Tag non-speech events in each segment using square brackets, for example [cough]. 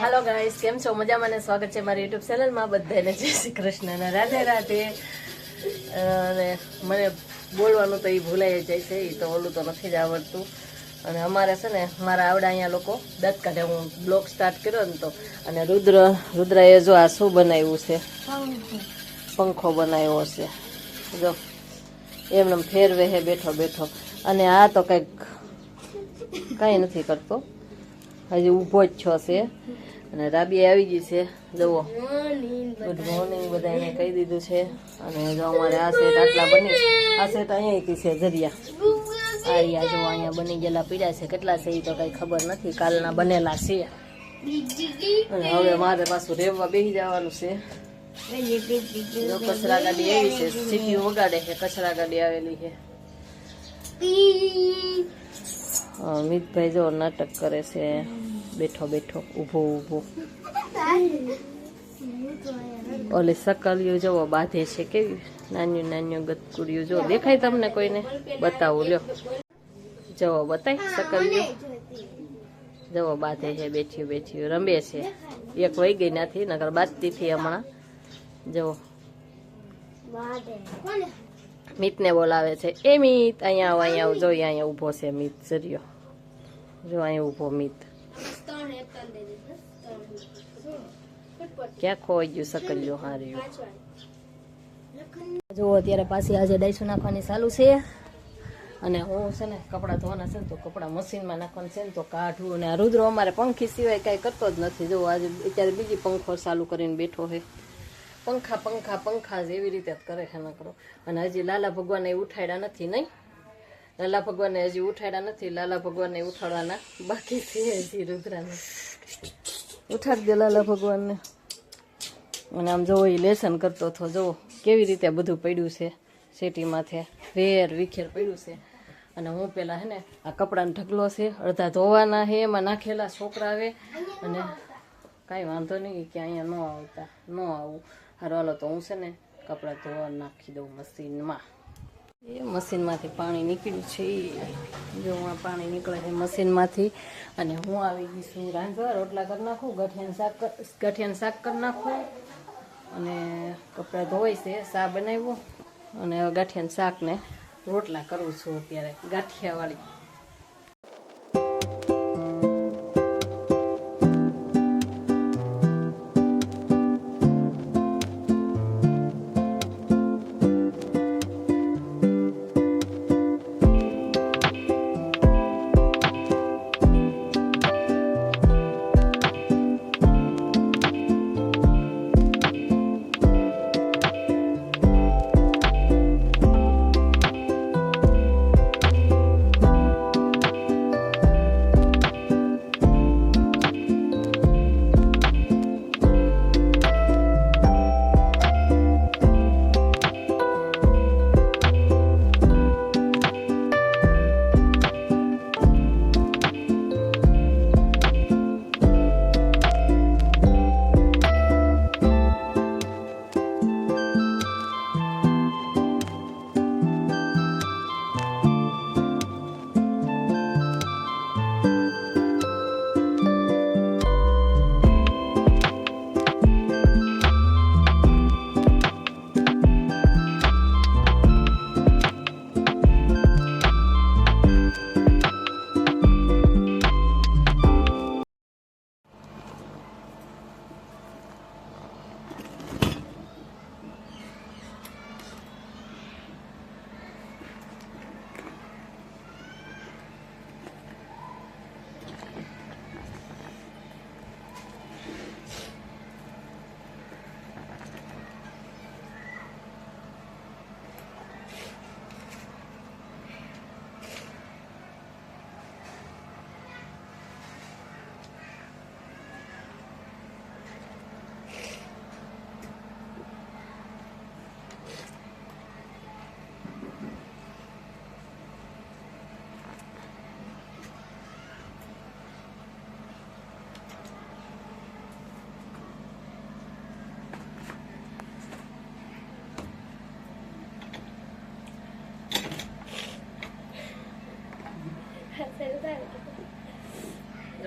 હાલો guys કેમ છો? મજામાં સ્વાગત છે મારી યુટ્યુબ ચેનલમાં બધાને જય શ્રી કૃષ્ણ અને રાધે રાધે. અને મને બોલવાનું તો એ ભૂલાઈ જાય છે એ તો ઓલું તો નથી જ આવડતું. અને અમારે છે ને મારા આવડા અહીંયા લોકો દત કાઢે હું બ્લોગ સ્ટાર્ટ કર્યો ને તો. અને રુદ્ર રુદ્રએ જો આ શું બનાવ્યું છે? પંખો. બનાવ્યો છે. જો એમને ફેરવે હે બેઠો બેઠો. અને આ તો કંઈક કાંઈ નથી કરતો. હજી ઊભો જ છો છે. અને રાબી આવી ગઈ છે. જુઓ. ગુડ મોર્નિંગ બધાને કહી દીધું છે. અને જો અમારે આ સેટ આટલા બની. આ સેટ અહીંયા છે જરિયા. આ રહ્યા જો અહીંયા બની ગયેલા પીડા છે. કેટલા છે એ તો કઈ ખબર નથી. કાલના બનેલા છે. અને હવે મારે પાછું રેવવા બેસી જવાનું છે. કચરા ગાડી આવી છે. સીટી વગાડે છે. કચરા ગાડી આવેલી છે. મિતભાઈ જો નાટક કરે છે. બેઠો બેઠો ઊભો ઊભો. ઓલી સકલીઓ જોવો બાંધે છે કેવી? નાન્યું નાન્યું ગતકુડિયું જો દેખાય તમને કોઈને? બતાવું લ્યો. જવો બતાય સકલીઓ. જવો બાંધે છે બેઠ્યું બેઠ્યું રમે છે. એક વહી ગઈ નથી નગર બાંધતી થી હમણાં. જવો. મિતને બોલાવે છે. એ મિત અહીંયા આવો અહીંયા આવો. જો અહીંયા ઊભો છે મિત સરિયો. જો અહીંયા ઊભો મિત. ક્યાં ખોઈ ગયું સકલ્યો હાર્યું? જુઓ અત્યારે પાછી આજે ડાઈસું નાખવાની ચાલુ છે. અને હું છે ને કપડાં ધોવાના છે ને તો કપડાં મશીનમાં નાખવાનું છે ને તો કાઢવું અને રુદ્ર અમારે પંખી સિવાય કાંઈ કરતો જ નથી. જો આજે અત્યારે બીજી પંખો ચાલુ કરીને બેઠો છે. પંખા પંખા પંખા જ એવી રીતે જ કરે છે નકરો. અને હજી લાલા ભગવાનને ઉઠાડ્યા નથી નહીં. લાલા ભગવાનને હજી ઉઠાડ્યા નથી, લાલા ભગવાનને ઉઠાડવાના બાકી છે હજી રુદ્રાને. ઉઠાડી દે લાલા ભગવાનને. અને આમ જોવો એ લેસન કરતો હતો, જોવો કેવી રીતે બધું પડ્યું છે સેટી માથે વેર વિખેર પડ્યું છે. અને હું પેલા હે ને, આ કપડાનો ઢગલો છે, અડધા ધોવાના છે, એમાં નાખેલા છોકરા આવે અને કાંઈ વાંધો નહીં કે અહીંયા ન આવતા, ન આવું. હારો, હાલો તો હું છે ને કપડાં ધોવા નાખી દઉં મશીનમાં. એ મશીનમાંથી પાણી નીકળ્યું છે. જો આ પાણી નીકળે છે મશીનમાંથી અને હું આવી ગઈ છું રાંધવા રોટલા કરી નાખું, ગઠિયાનું શાક ગઠિયાનું શાક કરી નાખું અને કપડાં ધોવાય છે, શા બનાવ્યું? અને હવે શાકને રોટલા કરું છું અત્યારે, ગાંઠિયાવાળી.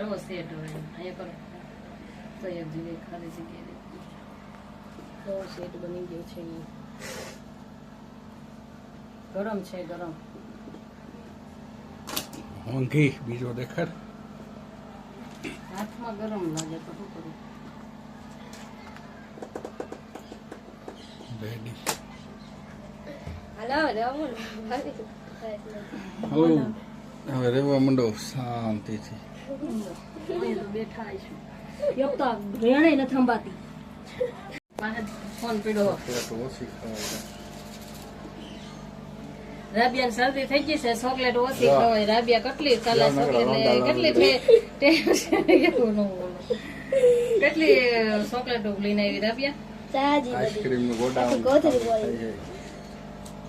રવો સેટ હવે અહીંયા કરો. તૈયાર જેવી ખાલી જગ્યાએ તો સેટ બની ગયો છે ગરમ છે ગરમ. હોંઘી બીજો દેખાડ. હાથમાં ગરમ લાગે તો શું કરું? રેડી હાલો હવે રહેવા માંડો. શાંતિથી. તો બેઠા આવીશું એક તો રેણે ફોન પીડો રાબિયાને શરદી થઈ ગઈ છે ચોકલેટ ઓછી ખવાય. રાબિયા કેટલી કાલે ચોકલેટ કેટલી કેટલી ચોકલેટો લઈને આવી રાબિયા? આઈસ્ક્રીમનું ગોડાઉન.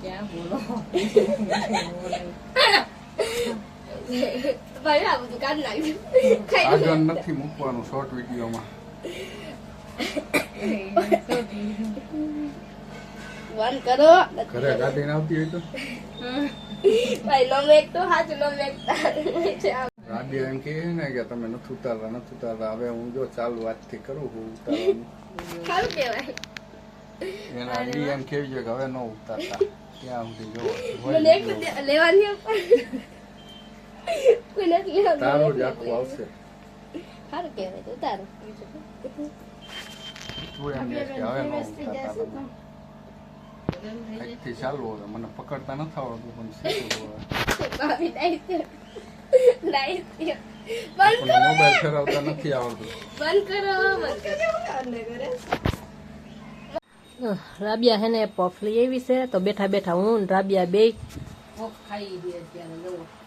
ક્યાં બોલો? [laughs] ભાઈ આ બધું કાઢી નાખ્યું. આગળ નથી મૂકવાનું શોર્ટ વિડીયોમાં. બંધ કરો. ઘરે ગાડીને આવતી હોય તો? ભાઈ તો હાથ એક ગાડી એમ કે ને કે તમે નથી ઉતારતા નથી ઉતારતા. હવે હું જો ચાલુ વાતથી કરું છું ઉતારવાનું. સારું કહેવાય. એના એમ કેવી છે કે હવે ન ઉતારતા. ત્યાં સુધી લેવાની આપો. કોઈ નથી લેવાનું. તારું જ આખું આવશે સારું કહેવાય તો તારું ચાલુ હવે મને પકડતા નથી આવડતું પણ મોબાઈલ ફેરવતા નથી આવડતું રાબિયા હે ને પફ લઈ આવી છે તો બેઠા બેઠા હું રાબિયા બે ખાઈ દે અત્યારે?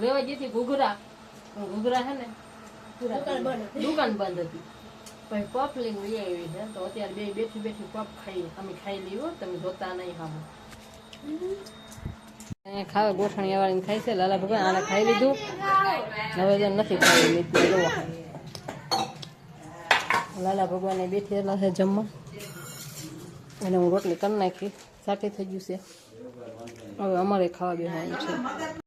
રેવા જેથી ઘૂઘરા પણ ઘૂઘરા છે ને દુકાન બંધ હતી. પછી પફ લઈને લઈ આવી છે. તો અત્યારે બે બેઠી બેઠી પફ ખાઈ અમે ખાઈ લીધો તમે જોતા નહીં ખામો ખાવે ગોઠણી વાળીને ખાય છે લાલા ભગવાન આને ખાઈ લીધું. હવે તો નથી ખાઈ લીધું જુઓ. લાલા ભગવાને એટલા છે જમવા. અને હું રોટલી કરી નાખી. સાટી થઈ ગયું છે. હવે અમારે ખાવા બેસવાનું છે.